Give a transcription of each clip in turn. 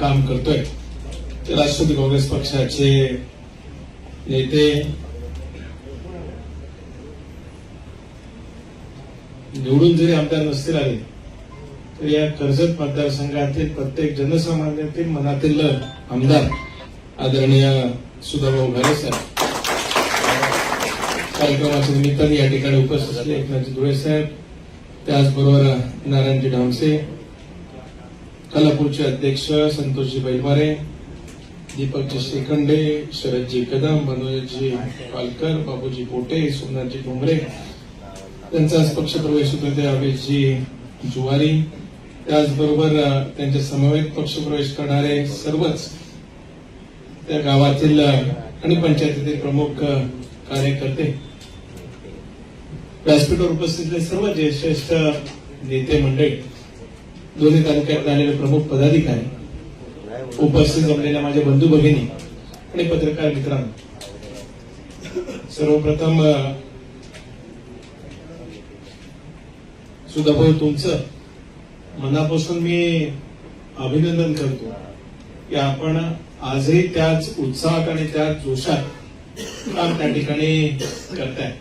काम करतोय. ते राष्ट्रवादी काँग्रेस पक्षाचे नेते. निवडून जरी आमदार नसतील आले तर या कर्जत मतदारसंघातील प्रत्येक जनसामान्यातील मनातील आमदार आदरणीय सुधाभाऊ घाले साहेब. कार्यक्रमाच्या निमित्ताने या ठिकाणी उपस्थित असले एकनाथजी धुळे साहेब त्याचबरोबर नारायणजी ढामसे कलापूरचे अध्यक्ष संतोषजी बैलमारे दीपकजी श्रीखंडे शरदजी कदम मनोजजी पालकर बाबूजी पोटे सोमनाथजी डोंगरे त्यांचा पक्ष प्रवेश होता ते अभिजी जुवारी. त्याचबरोबर त्यांच्या समवेत पक्षप्रवेश करणारे सर्वच त्या गावातील आणि पंचायतीतील प्रमुख कार्यकर्ते. व्यासपीठावर उपस्थित असलेले सर्व ज्येष्ठ नेते मंडळी. दोन्ही तालुक्यात आलेले प्रमुख पदाधिकारी उपस्थित जमलेल्या माझ्या बंधू भगिनी आणि पत्रकार मित्रांनो. सर्वप्रथम सुधाभाऊ तुमचं मनापासून मी अभिनंदन करतो की आपण आजही त्याच उत्साहात आणि त्याच जोशात काम त्या ठिकाणी करताय.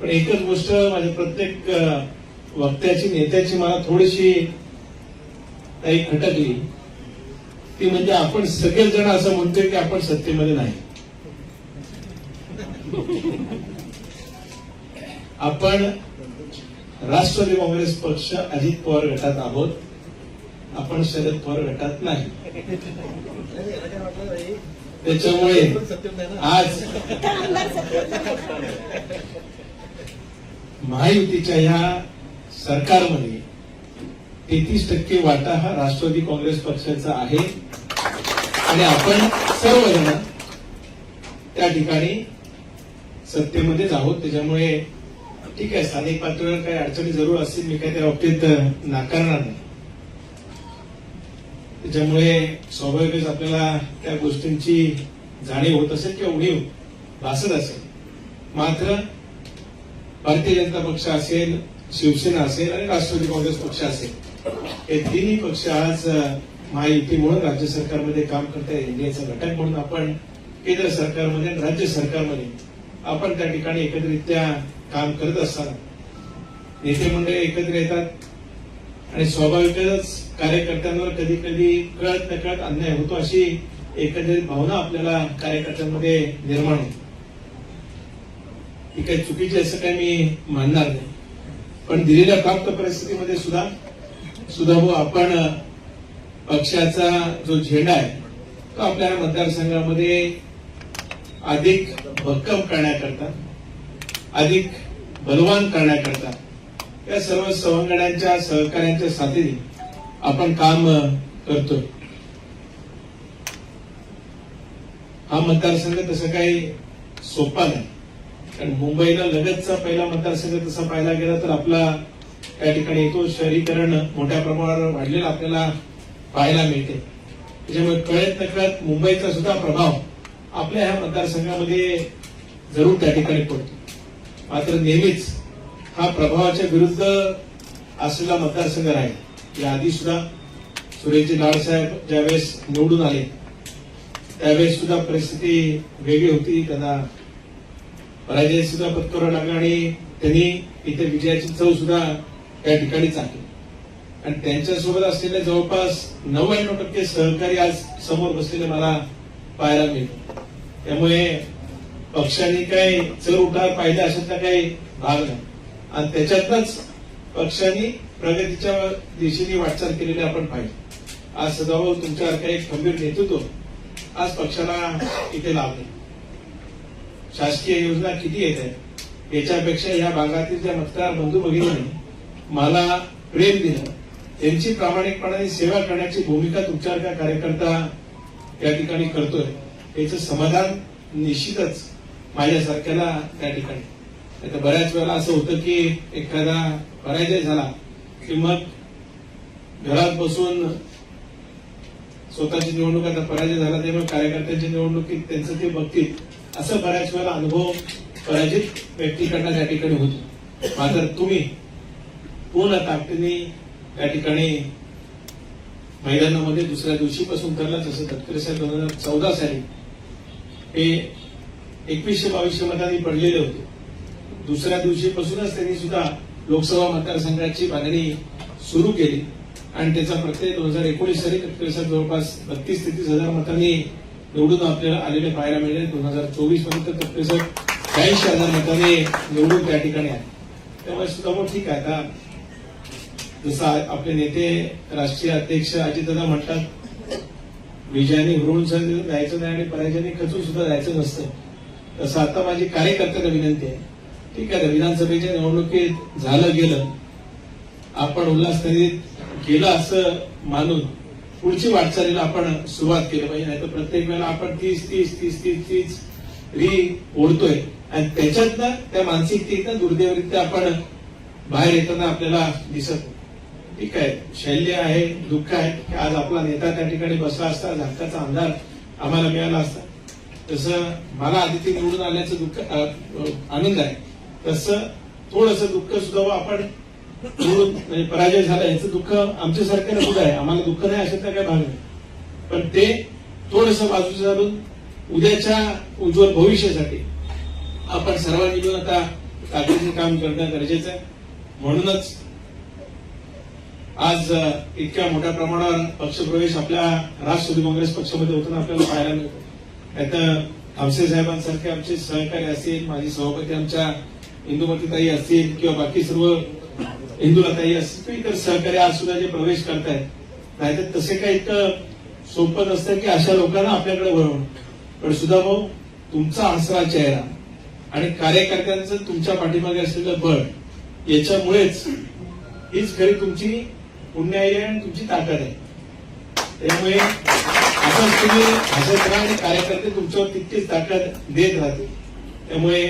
पण एकच गोष्ट माझ्या प्रत्येक वक्त्याची नेत्याची मला थोडीशी काही खटकली. ती म्हणजे आपण सगळेच जण असं म्हणतोय की आपण सत्तेमध्ये नाही. आपण राष्ट्रवादी काँग्रेस पक्ष अजित पवार गटात आहोत. आपण शरद पवार गटात नाही. त्याच्यामुळे आज महायुतीच्या ह्या सरकारमध्ये तेहतीस टक्के वाटा हा राष्ट्रवादी काँग्रेस पक्षाचा आहे. आणि आपण सर्वजण त्या ठिकाणी सत्तेमध्येच आहोत त्याच्यामुळे ठीक आहे स्थानिक पातळीवर काही अडचणी जरूर असतील मी काही त्या बाबतीत नाकारणार नाही. त्याच्यामुळे स्वाभाविकच आपल्याला त्या गोष्टींची जाणीव होत असेल किंवा उणीव भासत असेल. मात्र भारतीय जनता पक्ष असेल शिवसेना असेल आणि राष्ट्रवादी काँग्रेस पक्ष असेल. हे तिन्ही पक्ष आज महायुती म्हणून राज्य सरकारमध्ये काम करताय एनडीएचा घटक म्हणून आपण केंद्र सरकारमध्ये आणि राज्य सरकारमध्ये आपण त्या ठिकाणी एकत्रित्या काम करत असताना. नेते मंडळ एकत्र येतात आणि स्वाभाविकच कार्यकर्त्यांवर कधी कधी कळत नकळत अन्याय होतो अशी एकंदरीत भावना आपल्याला कार्यकर्त्यांमध्ये निर्माण होते. ही काही चुकीची असं काही मी मानणार नाही. पण दिलेल्या प्राप्त परिस्थितीमध्ये सुद्धा सुद्धा भाऊ आपण पक्षाचा जो झेंडा आहे तो आपल्या मतदारसंघामध्ये अधिक भक्कम करण्याकरता अधिक बलवान करण्याकरता या सर्व सवंगड्यांच्या सहकार्यांच्या साथीने आपण काम करतोय. हा मतदारसंघ तसं काही सोपा नाही. कारण मुंबईला लगतचा पहिला मतदारसंघ तसा पाहायला गेला तर आपला त्या ठिकाणी येतो शहरीकरण मोठ्या प्रमाणावर वाढलेलं आपल्याला पाहायला मिळते. त्याच्यामुळे कळत नकळत मुंबईचा सुद्धा प्रभाव आपल्या ह्या मतदारसंघामध्ये जरूर त्या ठिकाणी पडतो. मात्र नेहमीच हा प्रभावाच्या विरुद्ध असलेला मतदारसंघ राहील. याआधी सुद्धा सुरेशजी लाडसाहेब ज्यावेळेस निवडून आले त्यावेळेस सुद्धा परिस्थिती वेगळी होती. त्यांना पराजय सुद्धा पत्करावा लागला आणि त्यांनी इथे विजयाची चव सुद्धा त्या ठिकाणी चाकली आणि त्यांच्यासोबत असलेले जवळपास नव्याण्णव टक्के सहकारी आज समोर बसलेले मला पाहायला मिळतो त्यामुळे पक्षाने काही चर उठार पाहिजे अशातला काही भाग नाही. आणि त्याच्यातनच पक्षाने प्रगतीच्या दिशेने वाटचाल केलेली आपण पाहिजे आज सदाभाऊ तुमच्यासारखं एक खंबीर नेतृत्व आज पक्षाला इथे लाभले. शासकीय योजना किती येत आहेत? याच्यापेक्षा या भागातील ज्या मतदार बंधू भगिनीने मला प्रेम दिलं त्यांची प्रामाणिकपणाने सेवा करण्याची भूमिका तुमच्यासारखा कार्यकर्ता या ठिकाणी करतोय. याचं समाधान निश्चितच माझ्यासारख्याला त्या ठिकाणी. आता बऱ्याच वेळा असं होतं की एखादा पराजय झाला की मग घरात बसून स्वतःची निवडणूक आता पराजय झाला त्यामुळे कार्यकर्त्यांच्या निवडणुकीत त्यांचं ते बघतील. असं बऱ्याच वेळेला अनुभव पराजित व्यक्तीकडनं त्या ठिकाणी होतो मात्र तुम्ही पूर्ण ताकदीने त्या ठिकाणी मैदानामध्ये दुसऱ्या दिवशीपासून करला जसं तत्करे साहेब दोन हजार चौदा साली हे एकवीसशे बावीसशे मतांनी पडलेले होते. दुसऱ्या दिवशीपासूनच त्यांनी सुद्धा लोकसभा मतदारसंघाची बांधणी सुरू केली. आणि त्याचा प्रत्येक दोन हजार एकोणीस साली तत्करे साहेब जवळपास बत्तीस तेहतीस हजार मतांनी निवडून आपल्याला आलेले पाहायला मिळेल. दोन हजार चोवीसपर्यंत तटकरे ब्याऐंशी हजार मताने निवडून त्या ठिकाणी आहे त्यामुळे सुद्धा ठीक आहे. आता जसं आपले नेते राष्ट्रीय अध्यक्ष अजितदादा म्हणतात विजयाने हुरळून जायचं नाही आणि पराजयाने खचून सुद्धा जायचं नसतं. तसं आता माझी कार्यकर्त्याला विनंती आहे. ठीक आहे विधानसभेच्या निवडणुकीत झालं गेलं. आपण उल्हासनगरीत गेलं असं मानून पुढची वाटचालीला आपण सुरुवात केली पाहिजे नाही तर प्रत्येक वेळेला आपण तीस तीस तीस तीस तीस री ओढतोय. आणि त्याच्यातनं त्या मानसिकतेतनं दुर्दैवरित्या आपण बाहेर येताना आपल्याला दिसत ठीक आहे शैल्य आहे दुःख आहे की आज आपला नेता त्या ठिकाणी बसला असता झाकाचा अंधार आम्हाला मिळाला असता. तसं मला आदिती निवडून आल्याचं दुःख आनंद आहे. तसं थोडस दुःख सुद्धा आपण म्हणजे पराजय झाला याचं दुःख आमच्यासारख्याला सुद्धा आहे. आम्हाला दुःख नाही अशातला काय भाग नाही. पण ते थोडस बाजूचं झाडून उद्याच्या उज्ज्वल भविष्यासाठी आपण सर्वांनी मिळून आता ताकदीचे काम करणं गरजेचं आहे. म्हणूनच आज इतक्या मोठ्या प्रमाणावर पक्षप्रवेश आपल्या राष्ट्रवादी काँग्रेस पक्षामध्ये होताना आपल्याला पाहायला मिळतो. त्यात आमसे साहेबांसारखे आमचे सहकारी असतील माझी सभापती आमच्या इंदुमतीताई असतील किंवा बाकी सर्व इंदुलाताई असतील किंवा इतर सहकारी आज सुद्धा जे प्रवेश करतायत नाहीतर तसे काही इतकं सोपं नसतं की अशा लोकांना आपल्याकडे वळवणं. पण सुद्धा भाऊ तुमचा हसरा चेहरा आणि कार्यकर्त्यांचं तुमच्या पाठीमागे असलेलं बळ याच्यामुळेच हीच खरी तुमची पुण्य आहे आणि तुमची ताकद आहे. त्यामुळे असंच तुम्ही हसत राहा आणि कार्यकर्ते तुमच्यावर तितकीच ताकद देत राहतील. त्यामुळे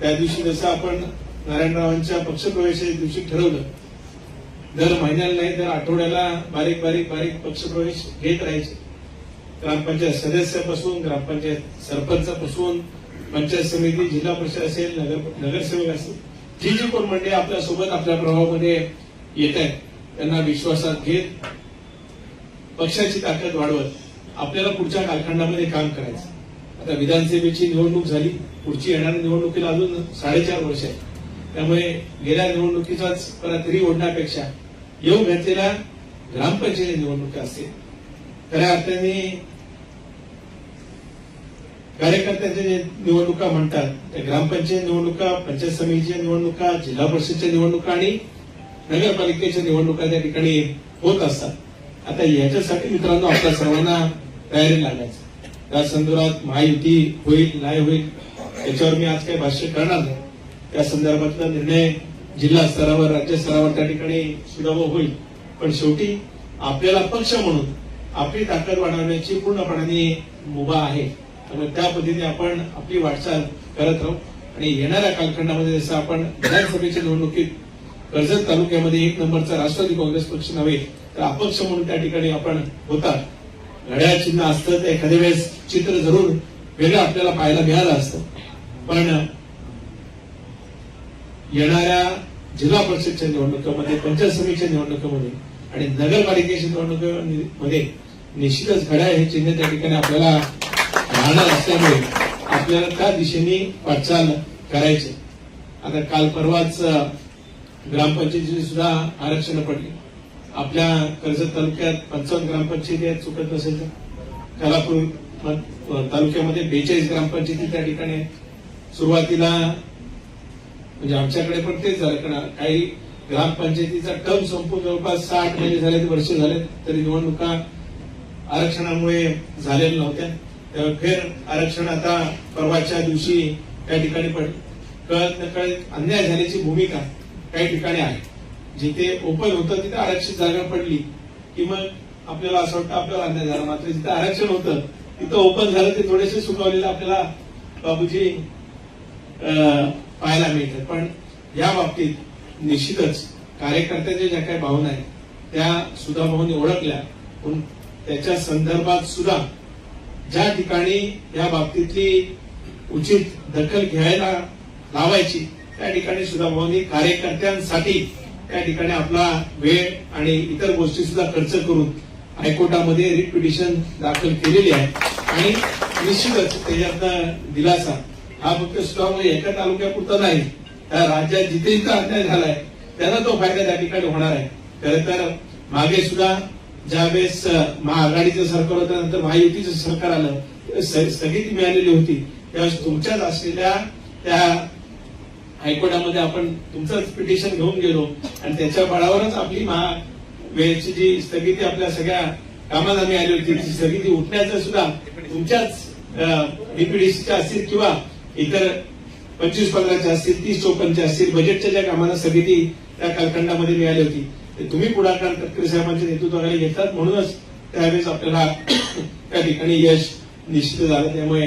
त्या दिवशी जसं आपण नारायणरावांच्या पक्षप्रवेशाच्या दिवशी ठरवलं. दर महिन्याला नाही दर आठवड्याला बारीक बारीक बारीक पक्षप्रवेश घेत राहायचे. ग्रामपंचायत सदस्यापासून ग्रामपंचायत सरपंचापासून पंचायत समिती जिल्हा परिषद असेल नगर नगरसेवक असेल जी जी कोण मंडळी आपल्यासोबत आपल्या प्रभावामध्ये येत आहेत त्यांना विश्वासात घेत पक्षाची ताकद वाढवत आपल्याला पुढच्या कालखंडामध्ये काम करायचं. आता विधानसभेची निवडणूक झाली पुढची येणाऱ्या निवडणुकीला अजून साडेचार वर्ष आहे त्यामुळे गेल्या निवडणुकीचाच परत री ओढण्यापेक्षा येऊ घातलेल्या ग्रामपंचायत निवडणुका असतील. खऱ्या अर्थाने कार्यकर्त्यांच्या जे निवडणुका म्हणतात त्या ग्रामपंचायत निवडणुका पंचायत समितीच्या निवडणुका जिल्हा परिषदच्या निवडणुका आणि नगरपालिकेच्या निवडणुका त्या ठिकाणी होत असतात. आता याच्यासाठी मित्रांनो आपल्या सर्वांना तयारी लागायचं. त्या संदर्भात महायुती होईल नाही होईल याच्यावर मी आज काही भाष्य करणार नाही. त्या संदर्भातला निर्णय जिल्हा स्तरावर राज्य स्तरावर त्या ठिकाणी सुद्धा होईल. पण शेवटी आपल्याला पक्ष म्हणून आपली ताकद वाढवण्याची पूर्णपणाने मुभा आहे. त्यामुळे त्या पद्धतीने आपण आपली वाटचाल करत राहू. आणि येणाऱ्या कालखंडामध्ये जसं आपण विधानसभेच्या निवडणुकीत कर्जत तालुक्यामध्ये एक नंबरचा राष्ट्रवादी काँग्रेस पक्ष नव्हे तर अपक्ष म्हणून त्या ठिकाणी आपण होता घड्याळ चिन्ह असतं तर एखाद्या वेळेस चित्र जरूर वेगळं आपल्याला पाहायला मिळालं असतं. पण येणाऱ्या जिल्हा परिषदच्या निवडणुकीमध्ये पंचायत समितीच्या निवडणुकीमध्ये आणि नगरपालिकेच्या निवडणुकीमध्ये निश्चितच घड्याळ हे चिन्ह त्या ठिकाणी आपल्याला राहणार असल्यामुळे आपल्याला त्या दिशेने वाटचाल करायची. आता काल परवाच ग्रामपंचायतीची सुद्धा आरक्षण पडली. आपल्या कर्जत तालुक्यात पंचावन्न ग्रामपंचायती आहेत चुकत नसेल तर. कलापूर तालुक्यामध्ये बेचाळीस ग्रामपंचायती त्या ठिकाणी सुरुवातीला म्हणजे आमच्याकडे पण तेच झालं. कारण काही ग्रामपंचायतीचा टर्म संपून जवळपास साठ महिने झाले वर्ष झाले तरी निवडणुका आरक्षणामुळे झालेल्या नव्हत्या. त्यामुळे फेर आरक्षण आता परवाच्या दिवशी त्या ठिकाणी पडले. कळत नकळत अन्याय झाल्याची भूमिका काही ठिकाणी आहे. जिथे ओपन होतं तिथे आरक्षित जागा पडली की मग आपल्याला असं वाटतं आपल्याला अन्याय झाला. मात्र जिथे आरक्षण होतं तिथं ओपन झालं ते थोडेसे सुकावलेलं आपल्याला बाबूजी अं, पाहायला मिळतात पण या बाबतीत निश्चितच कार्यकर्त्याच्या ज्या काही भावना आहेत त्या सुद्धा भाऊनी ओळखल्या. पण त्याच्या संदर्भात सुद्धा ज्या ठिकाणी या बाबतीतली उचित दखल घ्यायला लावायची त्या ठिकाणी सुद्धा भाऊनी कार्यकर्त्यांसाठी त्या ठिकाणी आपला वेळ आणि इतर गोष्टी सुद्धा खर्च करून हायकोर्टामध्ये रिट पिटिशन दाखल केलेली आहे. आणि निश्चितच त्याच्यातनं दिलासा हा फक्त स्टॉक एका तालुक्यापुरता नाही. त्या राज्यात जिथे जिथे अन्याय झालाय त्यांना तो फायदा त्या ठिकाणी होणार आहे. खरं तर मागे सुद्धा ज्यावेळेस महाआघाडीचं सरकार होतं नंतर महायुतीचं सरकार आलं स्थगिती मिळालेली होती. त्यावेळेस तुमच्याच असलेल्या त्या हायकोर्टामध्ये आपण तुमचंच पिटिशन घेऊन गेलो. आणि त्याच्या बळावरच आपली महा वेळेची जी स्थगिती आपल्या सगळ्या कामाला मिळाली होती ती स्थगिती उठण्याचं सुद्धा तुमच्याच डीपीडीसीच्या असतील किंवा इतर पंचवीस पंधराच्या असतील तीस चौपन्नच्या असतील बजेटच्या ज्या कामांना स्थगिती त्या कालखंडामध्ये मिळाली होती ते तुम्ही पुढाकार तटकरे साहेबांच्या नेतृत्वाखाली घेतात. म्हणूनच त्यावेळेस आपल्याला त्या ठिकाणी यश निश्चित झालं. त्यामुळे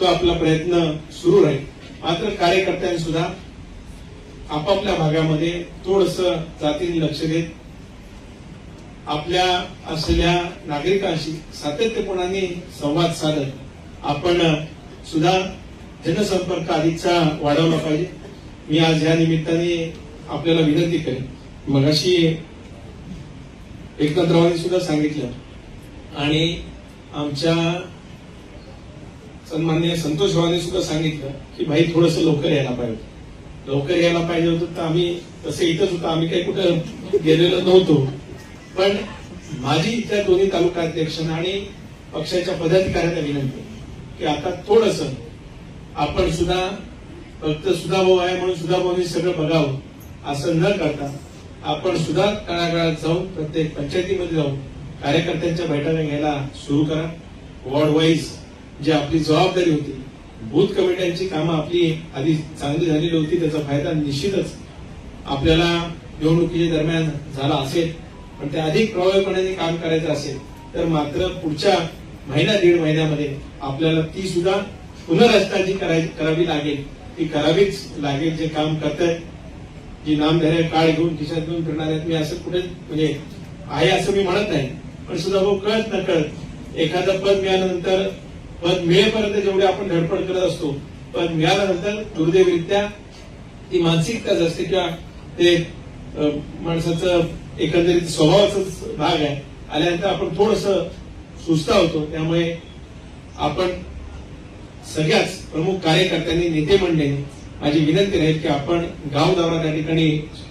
तो आपला प्रयत्न सुरू राहील. मात्र कार्यकर्त्यांनी सुद्धा आपापल्या भागामध्ये थोडस जातीने लक्ष देत आपल्या असलेल्या नागरिकांशी सातत्यपणाने संवाद साधत आपण सुद्धा जनसंपर्क अधिकचा वाढवला पाहिजे. मी आज या निमित्ताने आपल्याला विनंती करेन. मगाशी एकनाथरावांनी सुद्धा सांगितलं. आणि आमच्या सन्मान्य संतोष रावांनी सुद्धा सांगितलं की भाई थोडस लवकर यायला पाहिजे. लवकर यायला पाहिजे होतं तर आम्ही तसे इथंच होतो. आम्ही काही कुठं गेलेलो नव्हतो. पण माझी इथल्या दोन्ही तालुका अध्यक्षांना आणि पक्षाच्या पदाधिकाऱ्यांना विनंती की आता थोडस आपण सुद्धा फक्त सुधाभाऊ आहे म्हणून सुधाभाऊनी सगळं बघावं. असं न करता आपण सुद्धा काळाकाळात जाऊन प्रत्येक पंचायतीमध्ये जाऊन कार्यकर्त्यांच्या बैठका घ्यायला सुरू करा. वॉर्ड वाईज जी आपली जबाबदारी होती बूथ कमिट्यांची कामं आपली आधी चांगली झालेली होती त्याचा फायदा निश्चितच आपल्याला निवडणुकीच्या दरम्यान झाला असेल. पण ते अधिक प्रभावीपणाने काम करायचं असेल तर मात्र पुढच्या महिना दीड महिन्यामध्ये आपल्याला ती सुद्धा पुनर्रचना जी करायची करावी लागेल ती करावीच लागेल जे काम करतायत जी नामधाऱ्या काळ घेऊन खिशात घेऊन फिरणार आहेत मी असं कुठे म्हणजे आहे असं मी म्हणत नाही. पण सुद्धा भाऊ कळत न कळत एखादं पद मिळाल्यानंतर पद मिळेपर्यंत जेवढी आपण धडपड करत असतो पद मिळाल्यानंतर दुर्दैवरित्या ती मानसिकताच असते किंवा ते माणसाचं एकंदरीत स्वभावाचाच भाग आहे. आल्यानंतर आपण थोडस सुस्ता होतो. त्यामुळे आपण सगळ्याच प्रमुख कार्यकर्त्यांनी नेते मंडळींनी माझी विनंती राहील की आपण गाव दौरा त्या ठिकाणी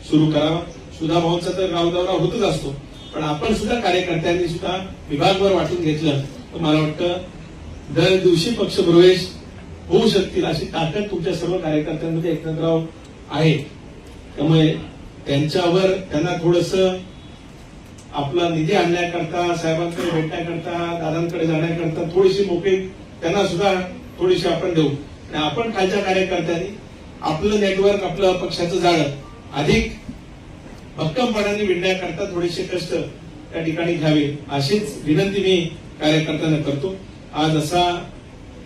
सुरू करावा. सुधा भाऊंचा तर गाव दौरा होतच असतो पण आपण सुद्धा कार्यकर्त्यांनी सुद्धा विभागभर वाटून घेतलं तर मला वाटतं दर दिवशी पक्ष प्रवेश होऊ शकतील अशी ताकद तुमच्या सर्व कार्यकर्त्यांमध्ये एकनाथराव आहे. त्यामुळे त्यांच्यावर त्यांना थोडस आपला निधी आणण्याकरता साहेबांकडे भेटण्याकरता दादांकडे जाण्याकरता थोडीशी मोकळी त्यांना सुद्धा थोडीशी आपण देऊ. आणि आपण खालच्या कार्यकर्त्यांनी आपलं नेटवर्क आपलं पक्षाचं जाळं अधिक भक्कमपणाने विणण्याकरता थोडेसे कष्ट त्या ठिकाणी घ्यावे. अशीच विनंती मी कार्यकर्त्यांना करतो. आज असा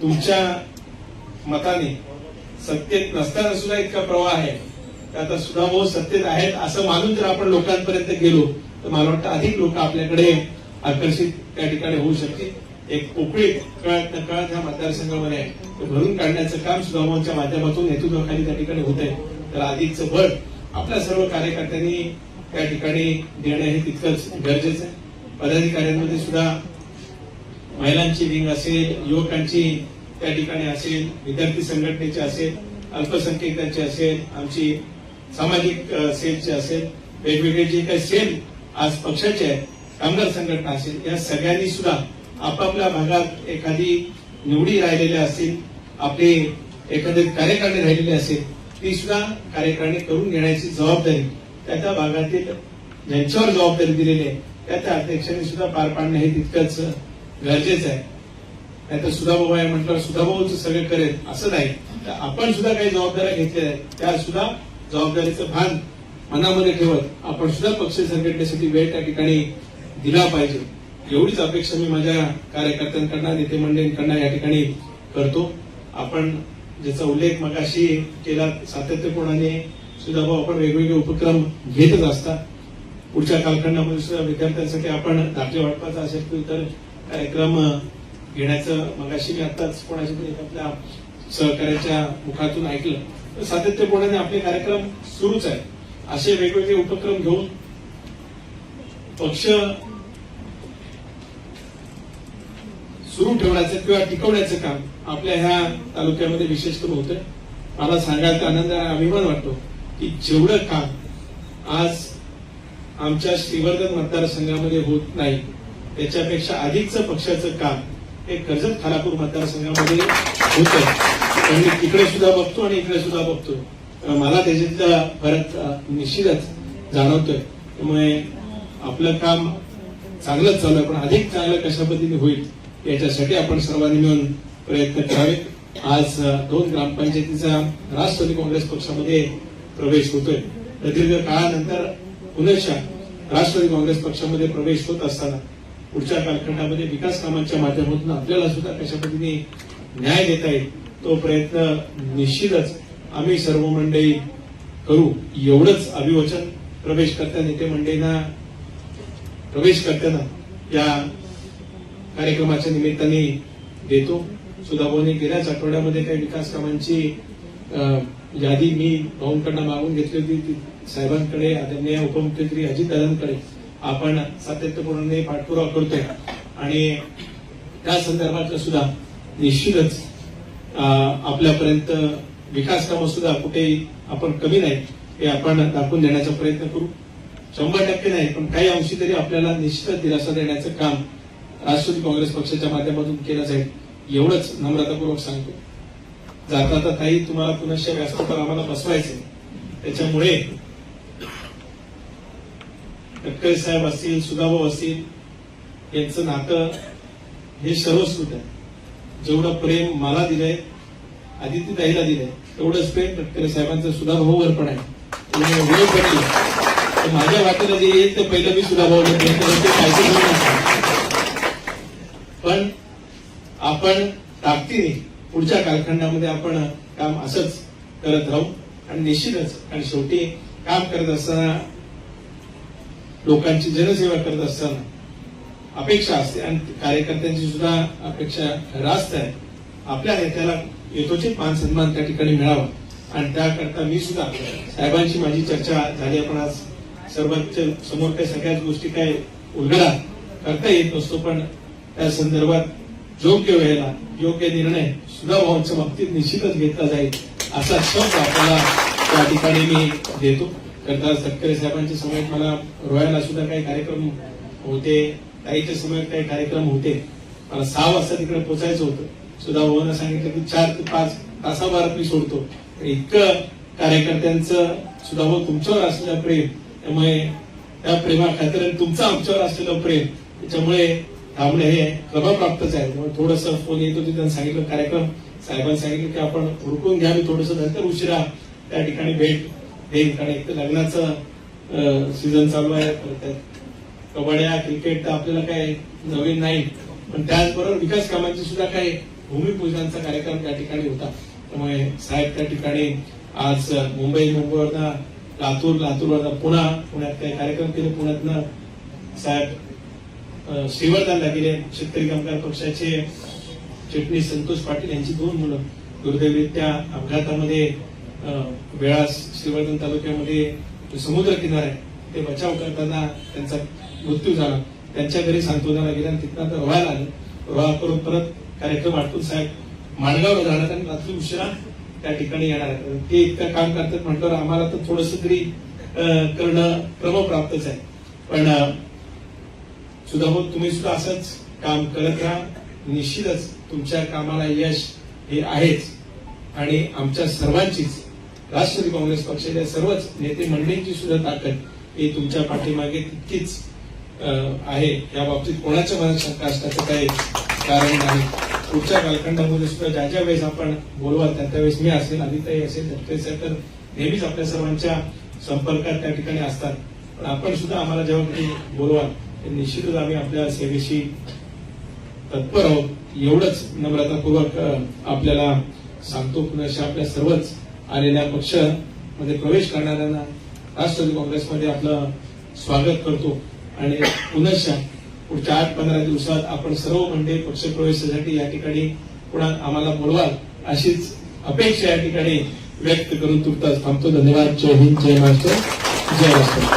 तुमच्या मताने सत्तेत नसताना सुद्धा इतका प्रवाह आहे. तर आता सुद्धा भाऊ सत्तेत आहेत असं मानून जर आपण लोकांपर्यंत गेलो तर मला वाटतं अधिक लोक आपल्याकडे आकर्षित त्या ठिकाणी होऊ शकतील. एक पोकळी कळत न कळत ह्या मतदारसंघामध्ये आहे. भरून काढण्याचं काम सुधाभाऊंच्या माध्यमातून नेतृत्वाखाली त्या ठिकाणी होत आहे. तर आधीचं बळ आपल्या सर्व कार्यकर्त्यांनी त्या ठिकाणी देणं हे तितकंच गरजेचं आहे. पदाधिकाऱ्यांमध्ये सुद्धा महिलांची विंग असेल युवकांची त्या ठिकाणी असेल विद्यार्थी संघटनेची असेल अल्पसंख्यकांची असेल आमची सामाजिक अ, सेलची असेल वेगवेगळे जे काही सेल आज पक्षाचे आहेत कामगार संघटना असेल या सगळ्यांनी सुद्धा आपापल्या भागात एखादी निवडी राहिलेल्या असतील आपले एखादे कार्यकारणी राहिलेली असेल ती सुद्धा कार्यकारणी करून घेण्याची जबाबदारी त्या त्या भागातील ज्यांच्यावर जबाबदारी दिलेली आहे त्या त्या अध्यक्षांनी सुद्धा पार पाडणं हे तितकंच गरजेचं आहे. नाही तर सुधाभाऊ आहे म्हटलं सुधाभाऊच सगळे करेल असं नाही. तर आपण सुद्धा काही जबाबदाऱ्या घेतलेल्या आहेत त्या सुद्धा जबाबदारीचं भान मनामध्ये ठेवत आपण सुद्धा पक्ष संघटनेसाठी वेळ त्या ठिकाणी दिला पाहिजे. एवढीच अपेक्षा मी माझ्या कार्यकर्त्यांकडनं नेते मंडळींकडनं या ठिकाणी करतो. आपण ज्याचा उल्लेख मगाशी केला सातत्यपूर्णाने सुद्धा भाऊ आपण वेगवेगळे उपक्रम घेतच असतात. पुढच्या कालखंडामध्ये सुद्धा विद्यार्थ्यांसाठी आपण दाखले वाटपाचा असेल तर इतर कार्यक्रम घेण्याचं मगाशी मी आताच कोणाशी तरी आपल्या सहकार्याच्या मुखातून ऐकलं. तर सातत्यपूर्णाने आपले कार्यक्रम सुरूच आहे असे वेगवेगळे उपक्रम घेऊन पक्ष सुरू ठेवण्याचं किंवा टिकवण्याचं काम आपल्या ह्या तालुक्यामध्ये विशेष करून होतंय. मला सांगायचा आनंद आणि अभिमान वाटतो की जेवढं काम आज आमच्या श्रीवर्धन मतदारसंघामध्ये होत नाही त्याच्यापेक्षा अधिकचं पक्षाचं काम हे कर्जत खालापूर मतदारसंघामध्ये होत कारण मी तिकडे सुद्धा बघतो आणि इकडे सुद्धा बघतो. मला त्याच्यातला फरक निश्चितच जाणवतोय. त्यामुळे आपलं काम चांगलंच चालू आहे पण अधिक चांगलं कशा पद्धतीने होईल याच्यासाठी आपण सर्वांनी मिळून प्रयत्न करावे आज दोन ग्रामपंचायतीचा राष्ट्रवादी काँग्रेस पक्षामध्ये प्रवेश होतोय. प्रदीर्घ काळानंतर पुनशा राष्ट्रवादी काँग्रेस पक्षामध्ये प्रवेश होत असताना पुढच्या कालखंडामध्ये विकास कामांच्या माध्यमातून आपल्याला सुद्धा कशा पद्धतीने न्याय देता येईल तो प्रयत्न निश्चितच आम्ही सर्व मंडळी करू. एवढंच अभिवचन प्रवेश करता नेते मंडळींना प्रवेश करताना या कार्यक्रमाच्या निमित्ताने देतो. सुधाभाऊने गेल्याच आठवड्यामध्ये काही विकास कामांची यादी मी भाऊंकडनं मागून घेतली होती. साहेबांकडे आदरणीय उपमुख्यमंत्री अजितदादांकडे आपण सातत्यपूर्णने पाठपुरावा करतोय. आणि त्या संदर्भातलं सुद्धा निश्चितच आपल्यापर्यंत विकास कामं सुद्धा कुठेही आपण कमी नाही हे आपण दाखवून देण्याचा प्रयत्न करू. शंभर टक्के नाही पण काही अंशी तरी आपल्याला निश्चितच दिलासा देण्याचं काम राष्ट्रवादी काँग्रेस पक्षाच्या माध्यमातून केला जाईल एवढंच नम्रतापूर्वक सांगतो. जाता जाता ताई तुम्हाला पुनश्च व्यासपीठावर आम्हाला बसवायचे त्याच्यामुळे टक्कर साहेब असतील सुधाभाऊ असतील यांचं नातं हे सर्वस्कृत आहे. जेवढं प्रेम मला दिलंय आदित्य ताईला दिलंय तेवढंच प्रेम तटकरे साहेबांचं सुधाभाऊवर पण आहे. वेळ माझ्या वाटेला जे येईल ते पहिलं मी सुधाभाऊला प्रेम पण आपण ताकदीने पुढच्या कालखंडामध्ये आपण काम असंच करत राहू आणि निश्चितच आणि शेवटी काम करत असताना लोकांची जनसेवा करत असताना अपेक्षा असते आणि कार्यकर्त्यांची सुद्धा अपेक्षा रास्त आहे आपल्या नेत्याला यथोचित मान सन्मान त्या ठिकाणी मिळावा. आणि त्याकरता मी सुद्धा साहेबांशी माझी चर्चा झाली. आपण आज सर्वांच्या समोर काही सगळ्याच गोष्टी काय उलगडा करता येत नसतो पण त्या संदर्भात योग्य वेळेला योग्य निर्णय सुद्धा भावांच्या बाबतीत निश्चितच घेतला जाईल असा शब्द आपल्याला त्या ठिकाणी मी देतो. करता तटकरे साहेबांच्या समयात मला रोयाला सुद्धा काही कार्यक्रम होते ताईच्या समयात काही कार्यक्रम होते. मला सहा वाजता तिकडे पोहोचायचं होतं. सुद्धा भाऊनं सांगितलं की चार ते पाच तासाभरात मी सोडतो. इतकं कार्यकर्त्यांचं सुद्धा भाऊ तुमच्यावर असलेलं प्रेम त्यामुळे त्या प्रेमा खातर तुमचं आमच्यावर असलेलं प्रेम त्याच्यामुळे थांबणे हे क्रमप्राप्तच आहे. त्यामुळे थोडस फोन येत होते त्यांनी सांगितलं कार्यक्रम. साहेबांनी सांगितलं की आपण हुडकून घ्या मी थोडस नंतर उशिरा त्या ठिकाणी भेट देईन कारण एक तर लग्नाचं सीझन चालू आहे. परत कबड्या क्रिकेट तर आपल्याला काय नवीन नाही. पण त्याचबरोबर विकास कामांची सुद्धा काही भूमिपूजनाचा कार्यक्रम त्या ठिकाणी होता. त्यामुळे साहेब त्या ठिकाणी आज मुंबई मुंबईवरनं लातूर लातूरवरनं पुणा पुण्यात काही कार्यक्रम केले. पुण्यातनं साहेब श्रीवर्धनला गेले शेतकरी कामगार पक्षाचे चिटणीस संतोष पाटील यांची दोन मुलं. दुर्दैवरित्या अपघातामध्ये वेळास श्रीवर्धन तालुक्यामध्ये समुद्र किनारा आहे ते बचाव करताना त्यांचा मृत्यू झाला. त्यांच्या घरी सांत्वनाला गेला आणि तिथं आता रोहायला आलं रोहा करून परत कार्यक्रम आटपून साहेब माणगावला जाणार आणि रात्री उशिरा त्या ठिकाणी येणार ते इतकं काम करतात म्हटल्यावर आम्हाला तर थोडस तरी करणं क्रमप्राप्तच आहे. पण सुद्धा हो तुम्ही सुद्धा असंच काम करत राहा. निश्चितच तुमच्या कामाला यश हे आहेच. आणि आमच्या सर्वांचीच राष्ट्रवादी काँग्रेस पक्षाच्या सर्वच नेते मंडळींची सुद्धा ताकद ही तुमच्या पाठीमागे तितकीच आहे. या बाबतीत कोणाच्या मनात शंका असण्याचं काही कारण नाही. पुढच्या कालखंडामध्ये सुद्धा ज्या ज्या वेळेस आपण बोलवाल त्या त्यावेळेस मी असेल आदिताई असेल दत्ते तर नेहमीच आपल्या सर्वांच्या संपर्कात त्या ठिकाणी असतात. पण आपण सुद्धा आम्हाला जेव्हा कधी बोलवाल निश्चितच आम्ही आपल्या सेवेशी तत्पर आहोत. एवढंच नम्रतापूर्वक आपल्याला सांगतो पुन्हा आपल्या सर्वच आलेल्या पक्षमध्ये प्रवेश करणाऱ्यांना राष्ट्रवादी काँग्रेसमध्ये आपलं स्वागत करतो. आणि पुनश्च पुढच्या आठ पंधरा दिवसात आपण सर्व म्हणजे पक्षप्रवेशासाठी या ठिकाणी पुन्हा आम्हाला बोलवाल अशीच अपेक्षा या ठिकाणी व्यक्त करून तुर्तास थांबतो. धन्यवाद. जय हिंद. जय महाराष्ट्र. जय राष्ट्रपती